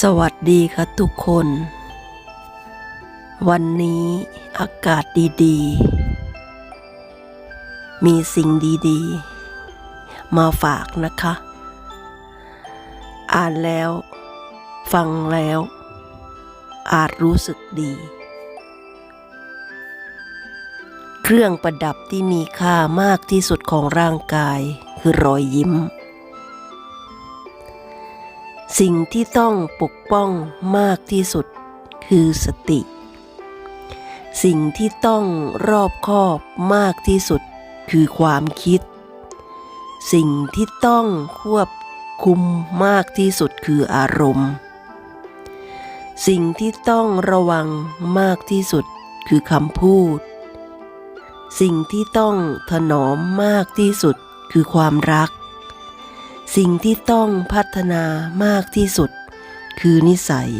สวัสดีค่ะทุกคน วันนี้อากาศดีๆ มีสิ่งดีๆ มาฝากนะคะ อ่านแล้ว ฟังแล้ว อาจรู้สึกดี เครื่องประดับที่มีค่ามากที่สุดของร่างกายคือรอยยิ้ม สิ่งที่ต้องปกป้องมากที่สุดคือสติ สิ่งที่ต้องรอบคอบมากที่สุดคือความคิด สิ่งที่ต้องควบคุมมากที่สุดคืออารมณ์ สิ่งที่ต้องระวังมากที่สุดคือคำพูด สิ่งที่ต้องถนอมมากที่สุดคือความรัก สิ่งที่ต้องพัฒนามากที่สุด คือนิสัย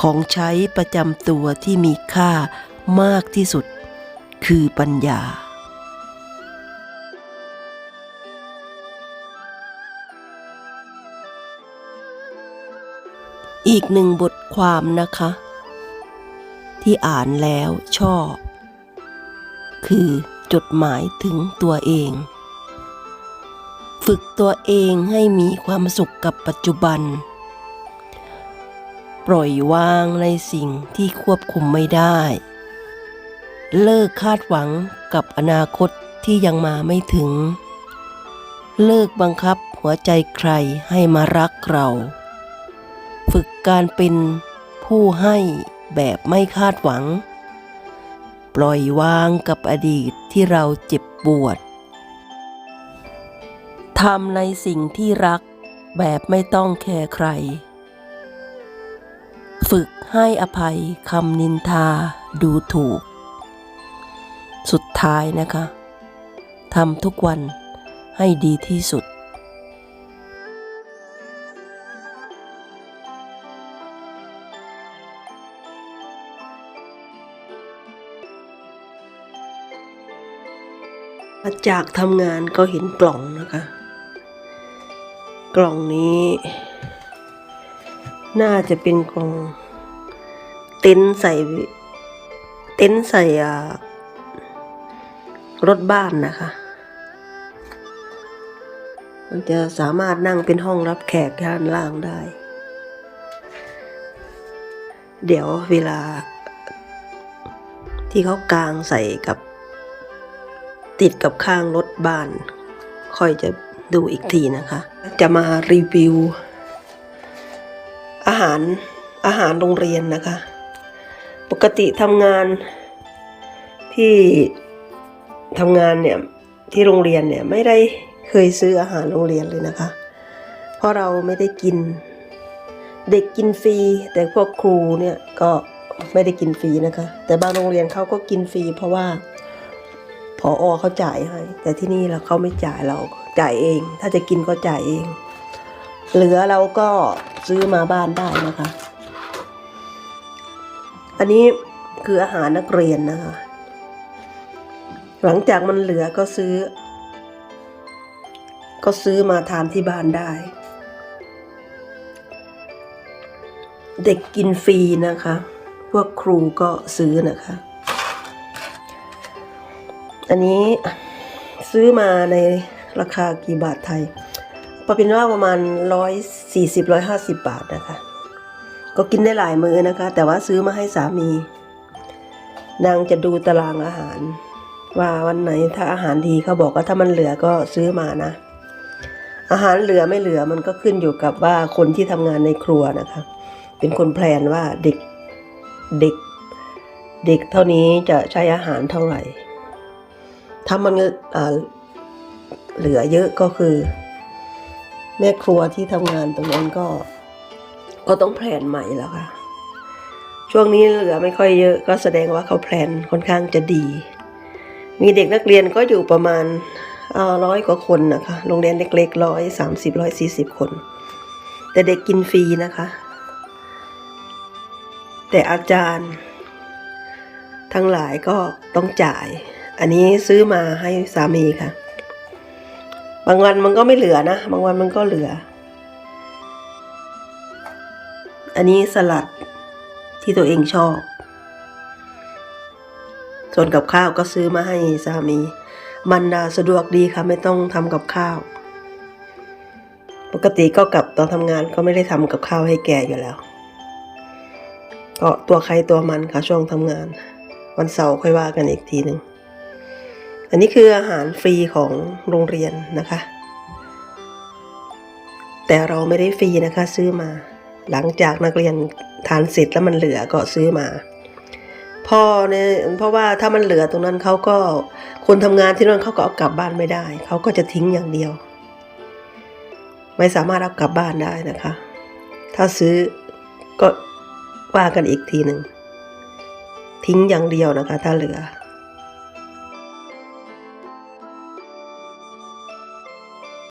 ของใช้ประจำตัวที่มีค่ามากที่สุด คือปัญญา อีกหนึ่งบทความนะคะ ที่อ่านแล้วชอบ คือจดหมายถึงตัวเอง ฝึกตัวเองให้มีความสุขกับปัจจุบัน ปล่อยวางในสิ่งที่ควบคุมไม่ได้ เลิกคาดหวังกับอนาคตที่ยังมาไม่ถึง เลิกบังคับหัวใจใครให้มารักเรา ฝึกการเป็นผู้ให้แบบไม่คาดหวัง ปล่อยวางกับอดีตที่เราเจ็บปวด ทำในสิ่งที่รักแบบไม่ต้องแคร์ใคร ฝึกให้อภัยคำนินทาดูถูก สุดท้ายนะคะทำทุกวันให้ดีที่สุดจากทำงานก็เห็นกล่องนะคะ กล่องนี้ น่าจะเป็นกล่อง เต็นท์ใส่ เต็นท์ใส่รถบ้านนะคะ มันจะสามารถนั่งเป็นห้องรับแขกด้านล่างได้ เดี๋ยวเวลา ที่เขากางใส่กับ ติดกับข้างรถบ้าน ค่อยจะ ดูอีกทีนะคะ จะมารีวิว อาหารอาหารโรงเรียนนะคะ ปกติทำงานที่ทำงานเนี่ยที่โรงเรียนเนี่ยไม่ได้เคยซื้ออาหารโรงเรียนเลยนะคะ เพราะเราไม่ได้กิน เด็กกินฟรี แต่พวกครูเนี่ยก็ไม่ได้กินฟรีนะคะ แต่บางโรงเรียนเขาก็กินฟรี เพราะว่าพออเขาจ่ายให้ แต่ที่นี่เราเขาไม่จ่ายเรา จ่ายเอง ถ้าจะกินก็จ่ายเอง เหลือเราก็ซื้อมาบ้านได้นะคะ อันนี้คืออาหารนักเรียนนะคะ หลังจากมันเหลือก็ซื้อ ก็ซื้อมาทานที่บ้านได้ เด็กกินฟรีนะคะ พวกครูก็ซื้อนะคะ อันนี้ซื้อมาใน ราคากี่บาทไทยปเป็นว่าประมาณร้อยสี่สิบร้อยห้าสิบบาทนะคะ ก็กินได้หลายมื้อนะคะ แต่ว่าซื้อมาให้สามี นางจะดูตารางอาหาร ว่าวันไหนถ้าอาหารดีเขาบอกว่าถ้ามันเหลือก็ซื้อมานะ อาหารเหลือไม่เหลือมันก็ขึ้นอยู่กับว่าคนที่ทำงานในครัวนะคะ เป็นคนแพลนว่าเด็กเด็กเด็กเท่านี้จะใช้อาหารเท่าไหร่ ถ้ามัน เหลือเยอะก็คือ แม่ครัวที่ทำงานตรงนั้นก็ ก็ต้องแพลนใหม่แล้วค่ะ ช่วงนี้เหลือไม่ค่อยเยอะ ก็แสดงว่าเขาแพลนค่อนข้างจะดี มีเด็กนักเรียนก็อยู่ประมาณร้อยกว่าคนนะคะโรงเรียนเล็กๆร้อยสามสิบร้อยสี่สิบคน แต่เด็กกินฟรีนะคะ แต่อาจารย์ ทั้งหลายก็ต้องจ่าย อันนี้ซื้อมาให้สามีค่ะ บางวันมันก็ไม่เหลือนะ บางวันมันก็เหลือ อันนี้สลัดที่ตัวเองชอบ ส่วนกับข้าวก็ซื้อมาให้สามี มันสะดวกดีค่ะไม่ต้องทำกับข้าว ปกติก็กลับตอนทำงานก็ไม่ได้ทำกับข้าวให้แกอยู่แล้ว ก็ตัวใครตัวมันค่ะช่วงทำงาน วันเสาร์ค่อยว่ากันอีกทีหนึ่ง อันนี้คืออาหารฟรีของโรงเรียนนะคะ แต่เราไม่ได้ฟรีนะคะซื้อมา หลังจากนักเรียนทานเสร็จแล้วมันเหลือก็ซื้อมาพอเนี่ยเพราะว่าถ้ามันเหลือตรงนั้นเขาก็คนทำงานที่นั่นเขาก็เอากลับบ้านไม่ได้เขาก็จะทิ้งอย่างเดียว ไม่สามารถเอากลับบ้านได้นะคะ ถ้าซื้อก็ว่ากันอีกทีหนึ่งทิ้งอย่างเดียวนะคะ ถ้าเหลือ